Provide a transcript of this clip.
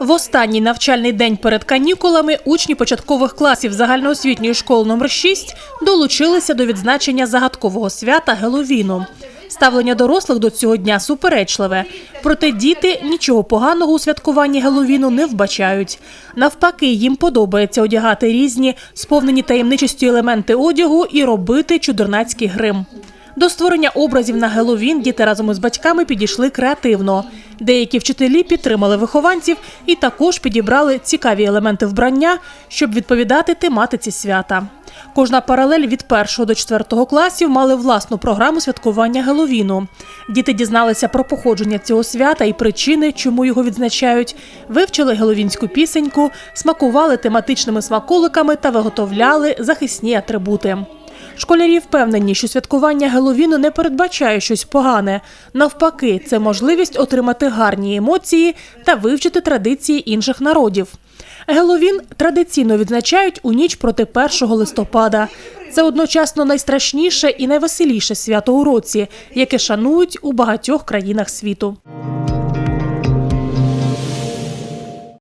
В останній навчальний день перед канікулами учні початкових класів загальноосвітньої школи номер 6 долучилися до відзначення загадкового свята Геловіну. Ставлення дорослих до цього дня суперечливе, проте діти нічого поганого у святкуванні Геловіну не вбачають. Навпаки, їм подобається одягати різні, сповнені таємничістю елементи одягу і робити чудернацький грим. До створення образів на Геловін діти разом із батьками підійшли креативно. Деякі вчителі підтримали вихованців і також підібрали цікаві елементи вбрання, щоб відповідати тематиці свята. Кожна паралель від 1 до 4 класів мали власну програму святкування Геловіну. Діти дізналися про походження цього свята і причини, чому його відзначають, вивчили геловінську пісеньку, смакували тематичними смаколиками та виготовляли захисні атрибути. Школярі впевнені, що святкування Геловіну не передбачає щось погане. Навпаки, це можливість отримати гарні емоції та вивчити традиції інших народів. Геловін традиційно відзначають у ніч проти 1 листопада. Це одночасно найстрашніше і найвеселіше свято у році, яке шанують у багатьох країнах світу.